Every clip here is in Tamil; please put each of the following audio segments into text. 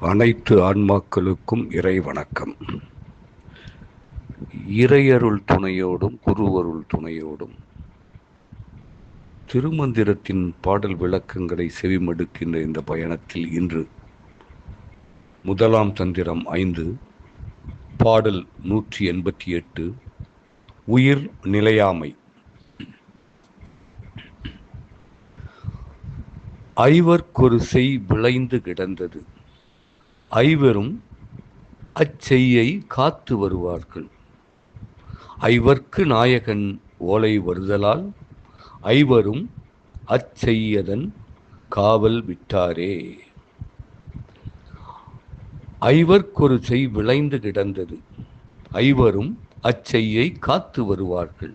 அனைத்து ஆன்மாக்களுக்கும் இறை வணக்கம் இறையருள் துணையோடும் குருவருள் துணையோடும் திருமந்திரத்தின் பாடல் விளக்கங்களை செவிமடுக்கின்ற இந்த பயணத்தில் இன்று முதலாம் தந்திரம் ஐந்து பாடல் நூற்றி எண்பத்தி எட்டு உயிர் நிலையாமை. ஐவர்க்கொரு செய் விளைந்து கிடந்தது. ஐவரும் அச்செய்யை காத்து வருவார்கள். ஐவர்க்கு நாயகன் ஓலை வருதலால் ஐவரும் அச்செய்யதன் காவல் விட்டாரே. ஐவர்க்கொரு செய் விளைந்து கிடந்தது. ஐவரும் அச்செய்யை காத்து வருவார்கள்.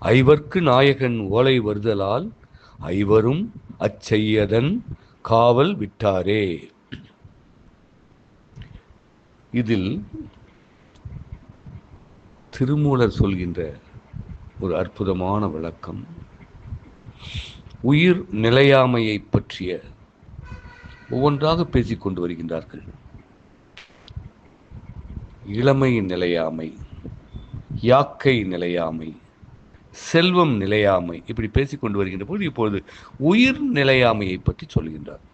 ஐவர்க்கு நாயகன் ஓலை வருதலால் ஐவரும் அச்செய்யதன் காவல் விட்டாரே. இதில் திருமூலர் சொல்கின்ற ஒரு அற்புதமான விளக்கம். உயிர் நிலையாமையை பற்றிய ஒவ்வொன்றாக பேசிக்கொண்டு வருகின்றார்கள். இளமை நிலையாமை யாக்கை நிலையாமை செல்வம் நிலையாமை இப்படி பேசிக்கொண்டு வருகின்ற போது இப்பொழுது உயிர் நிலையாமையை பற்றி சொல்கின்றார்.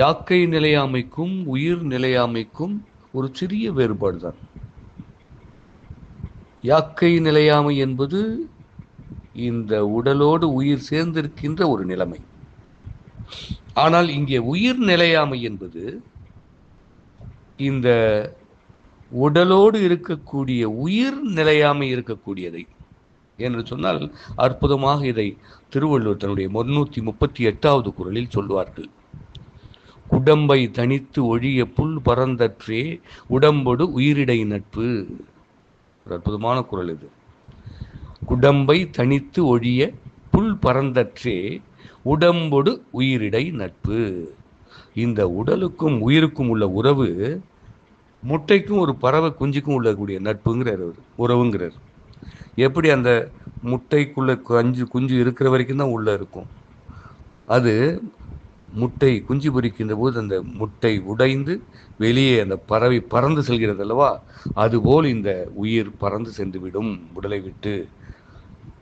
யாக்கை நிலையாமைக்கும் உயிர் நிலையாமைக்கும் ஒரு சிறிய வேறுபாடு தான் யாக்கை நிலையாமை என்பது இந்த உடலோடு உயிர் சேர்ந்திருக்கின்ற ஒரு நிலைமை. ஆனால் இங்கே உயிர் நிலையாமை என்பது இந்த உடலோடு இருக்கக்கூடிய உயிர் நிலையாமை இருக்கக்கூடியதை. என்று சொன்னால் அற்புதமாக இதை திருவள்ளுவர் தன்னுடைய முன்னூற்றி முப்பத்தி எட்டாவது குரலில் சொல்வார்கள் உடம்பை தனித்து ஒழிய புல் பறந்தற்றே உடம்பொடு உயிரிடை நட்பு. ஒரு அற்புதமான குரல் இது. குடம்பை தனித்து ஒழிய புல் பறந்தற்றே உடம்பொடு உயிரிடை நட்பு. இந்த உடலுக்கும் உயிருக்கும் உள்ள உறவு முட்டைக்கும் ஒரு பறவை குஞ்சுக்கும் உள்ளக்கூடிய நட்புங்கிறார் அவர் உறவுங்கிறார். எப்படி அந்த முட்டைக்குள்ள கஞ்சு குஞ்சு இருக்கிற வரைக்கும் தான் உள்ளே இருக்கும். அது முட்டை குஞ்சு பொறிக்கின்ற போது அந்த முட்டை உடைந்து வெளியே அந்த பறவை பறந்து செல்கிறது அல்லவா அதுபோல் இந்த உயிர் பறந்து சென்றுவிடும் உடலை விட்டு.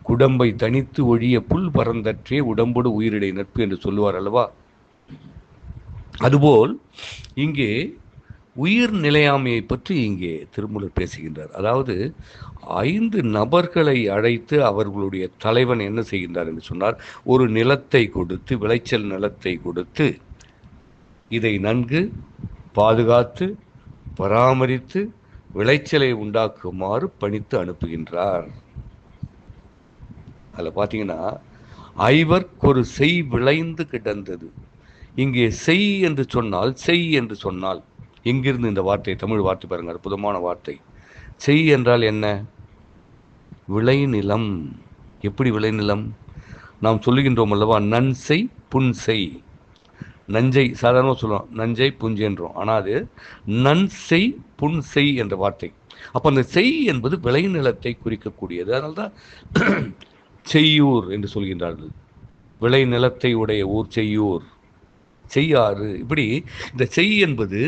குடம்பை தனித்து ஒழிய புல் பறந்தற்றே உடம்போடு உயிரிடை நட்பு என்று சொல்லுவார் அல்லவா? அதுபோல் இங்கே உயிர் நிலையாமையை பற்றி இங்கே திருமூலர் பேசுகின்றார். அதாவது ஐந்து நபர்களை அழைத்து அவர்களுடைய தலைவன் என்ன செய்கின்றார் என்று சொன்னார் ஒரு நிலத்தை கொடுத்து விளைச்சல் நிலத்தை கொடுத்து இதை நன்கு பாதுகாத்து பராமரித்து விளைச்சலை உண்டாக்குமாறு பணித்து அனுப்புகின்றார். அதில் பார்த்தீங்கன்னா ஐவர்க்கொரு செய் விளைந்து கிடந்தது. இங்கே செய் என்று சொன்னால் செய் என்று சொன்னால் எங்கிருந்து இந்த வார்த்தை தமிழ் வார்த்தை பாருங்கள் அற்புதமான வார்த்தை. செய் என்றால் என்ன? விளைநிலம் எப்படி விளைநிலம் நாம் சொல்லுகின்றோம் அல்லவா நன்செய் புன்செய் நஞ்சை சாதாரணமாக சொல்லுவோம் நஞ்சை புஞ்சென்றோம் ஆனால் அது நன்செய் புன்செய் என்ற வார்த்தை. அப்போ அந்த செய் என்பது விளைநிலத்தை குறிக்கக்கூடியது. அதனால தான் செய்யூர் என்று சொல்கின்றார்கள். விளைநிலத்தை உடைய ஊர் செய்யூர். செய்யாறு. இப்படி இந்த செய் என்பது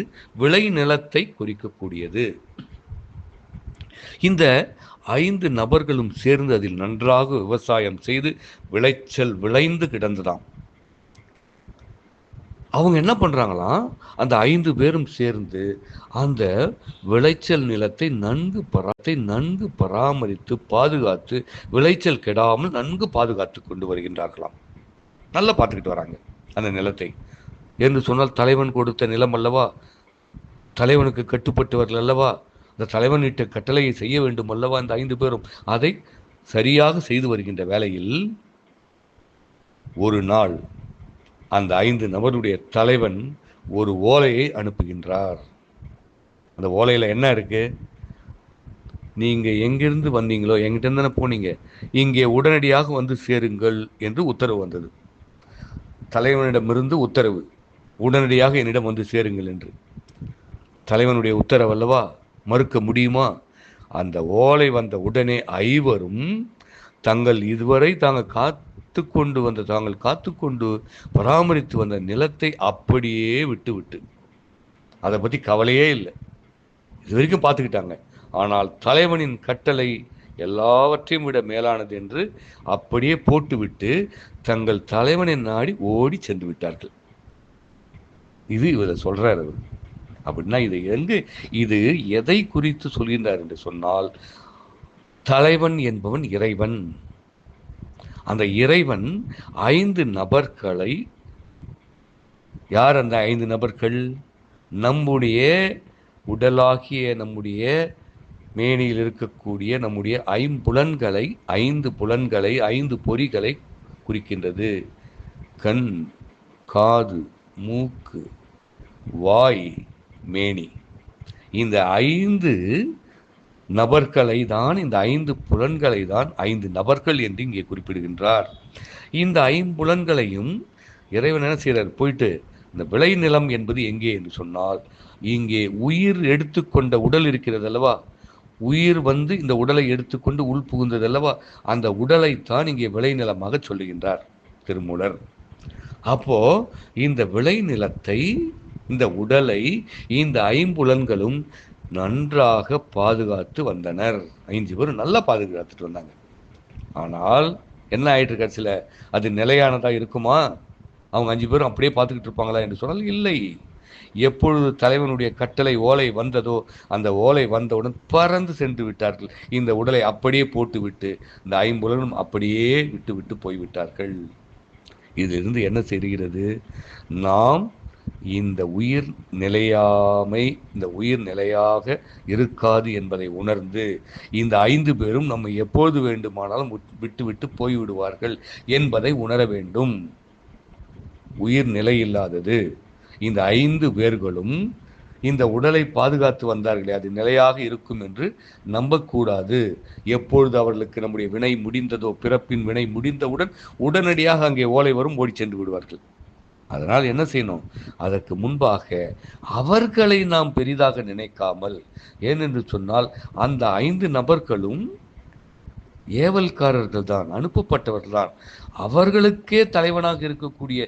விளை நிலத்தை குறிக்கக்கூடியது. இந்த ஐந்து நபர்களும் சேர்ந்து அதில் நன்றாக விவசாயம் செய்து விளைச்சல் விளைந்து கிடந்ததாம். அவங்க என்ன பண்றாங்களாம்? அந்த ஐந்து பேரும் சேர்ந்து அந்த விளைச்சல் நிலத்தை நன்கு பராத்தை நன்கு பராமரித்து பாதுகாத்து விளைச்சல் கெடாமல் நன்கு பாதுகாத்து கொண்டு வருகின்றார்களாம். நல்லா பார்த்துக்கிட்டு வராங்க அந்த நிலத்தை. என்று சொன்னால் தலைவன் கொடுத்த நிலம் அல்லவா? தலைவனுக்கு கட்டுப்பட்டவர்கள் அல்லவா? அந்த தலைவன் இட்ட கட்டளையை செய்ய வேண்டும் அல்லவா இந்த ஐந்து பேரும்? அதை சரியாக செய்து வருகின்ற வேளையில் ஒரு நாள் அந்த ஐந்து நபருடைய தலைவன் ஒரு ஓலையை அனுப்புகின்றார். அந்த ஓலையில் என்ன இருக்கு? நீங்கள் எங்கிருந்து வந்தீங்களோ எங்கிட்ட தானே போனீங்க இங்கே உடனடியாக வந்து சேருங்கள் என்று உத்தரவு வந்தது. தலைவனிடமிருந்து உத்தரவு. உடனடியாக என்னிடம் வந்து சேருங்கள் என்று. தலைவனுடைய உத்தரவல்லவா மறுக்க முடியுமா? அந்த ஓலை வந்த உடனே ஐவரும் தங்கள் இதுவரை தாங்கள் காத்து கொண்டு வந்த தாங்கள் காத்து கொண்டு பராமரித்து வந்த நிலத்தை அப்படியே விட்டு விட்டு அதை பற்றி கவலையே இல்லை. இது வரைக்கும் பார்த்துக்கிட்டாங்க. ஆனால் தலைவனின் கட்டளை எல்லாவற்றையும் விட மேலானது என்று அப்படியே போட்டுவிட்டு தங்கள் தலைவனை நாடி ஓடி சென்று விட்டார்கள். இது இவரை சொல்கிறார் அவர். அப்படின்னா இது எங்கு இது எதை குறித்து சொல்கின்றார் என்று சொன்னால் தலைவன் என்பவன் இறைவன். அந்த இறைவன் ஐந்து நபர்களை யார் அந்த ஐந்து நபர்கள்? நம்முடைய உடலாகிய நம்முடைய மேனியில் இருக்கக்கூடிய நம்முடைய ஐம்புலன்களை ஐந்து புலன்களை ஐந்து பொறிகளை குறிக்கின்றது. கண் காது மூக்கு வாய் மேனி. இந்த ஐந்து நபர்களை தான் இந்த ஐந்து புலன்களை தான் ஐந்து நபர்கள் என்று இங்கே குறிப்பிடுகின்றார். இந்த ஐம்புலன்களையும் இறைவன் என்ன செய்கிறார்? போயிட்டு இந்த விளைநிலம் என்பது எங்கே என்று சொன்னால் இங்கே உயிர் எடுத்துக்கொண்ட உடல் இருக்கிறது அல்லவா? உயிர் வந்து இந்த உடலை எடுத்துக்கொண்டு உள் புகுந்தது அல்லவா? அந்த உடலைத்தான் இங்கே விளைநிலமாக சொல்லுகின்றார் திருமூலர். அப்போ இந்த விளைநிலத்தை இந்த உடலை இந்த ஐம்புலன்களும் நன்றாக பாதுகாத்து வந்தனர். ஐந்து பேரும் நல்லா பாதுகாத்துட்டு வந்தாங்க. ஆனால் என்ன ஆயிட்டு கடைசியில்? அது நிலையானதா இருக்குமா? அவங்க அஞ்சு பேரும் அப்படியே பார்த்துக்கிட்டு இருப்பாங்களா என்று சொன்னால் இல்லை. எப்பொழுது தலைவனுடைய கட்டளை ஓலை வந்ததோ அந்த ஓலை வந்தவுடன் பறந்து சென்று விட்டார்கள். இந்த உடலை அப்படியே போட்டுவிட்டு இந்த ஐம்புலனும் அப்படியே விட்டு விட்டு போய்விட்டார்கள். இதிலிருந்து என்ன தெரிகிறது? நாம் இந்த உயிர் நிலையாமை இந்த உயிர் நிலையாக இருக்காது என்பதை உணர்ந்து இந்த ஐந்து பேரும் நம்மை எப்பொழுது வேண்டுமானாலும் விட்டு- விட்டு விட்டு போய்விடுவார்கள் என்பதை உணர வேண்டும். உயிர் நிலை இல்லாதது. இந்த ஐந்து பேர்களும் இந்த உடலை பாதுகாத்து வந்தார்களே அது நிலையாக இருக்கும் என்று நம்பக்கூடாது. எப்பொழுது அவர்களுக்கு நம்முடைய வினை முடிந்ததோ பிறப்பின் வினை முடிந்தவுடன் உடனடியாக அங்கே ஓலை வரும் ஓடி சென்று விடுவார்கள். அதனால் என்ன செய்யணும்? அதற்கு முன்பாக அவர்களை நாம் பெரிதாக நினைக்காமல் ஏனென்று சொன்னால் அந்த ஐந்து நபர்களும் ஏவல்காரர்கள் தான் அனுப்பப்பட்டவர்கள் தான். அவர்களுக்கே தலைவனாக இருக்கக்கூடிய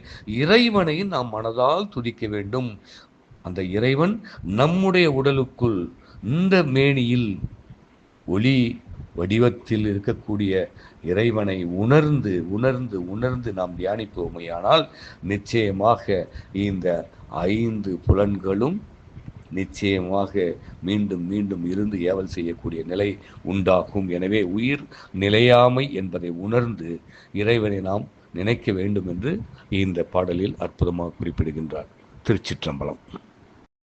இறைவனை நாம் மனதால் துதிக்க வேண்டும். அந்த இறைவன் நம்முடைய உடலுக்குள் இந்த மேனியில் ஒளி வடிவத்தில் இருக்கக்கூடிய இறைவனை உணர்ந்து உணர்ந்து உணர்ந்து நாம் தியானிப்போமையானால் நிச்சயமாக இந்த ஐந்து புலன்களும் நிச்சயமாக மீண்டும் மீண்டும் இருந்து ஏவல் செய்யக்கூடிய நிலை உண்டாகும். எனவே உயிர் நிலையாமை என்பதை உணர்ந்து இறைவனை நாம் நினைக்க வேண்டும் என்று இந்த பாடலில் அற்புதமாக குறிப்பிடுகின்றார் திருச்சிற்றம்பலம்.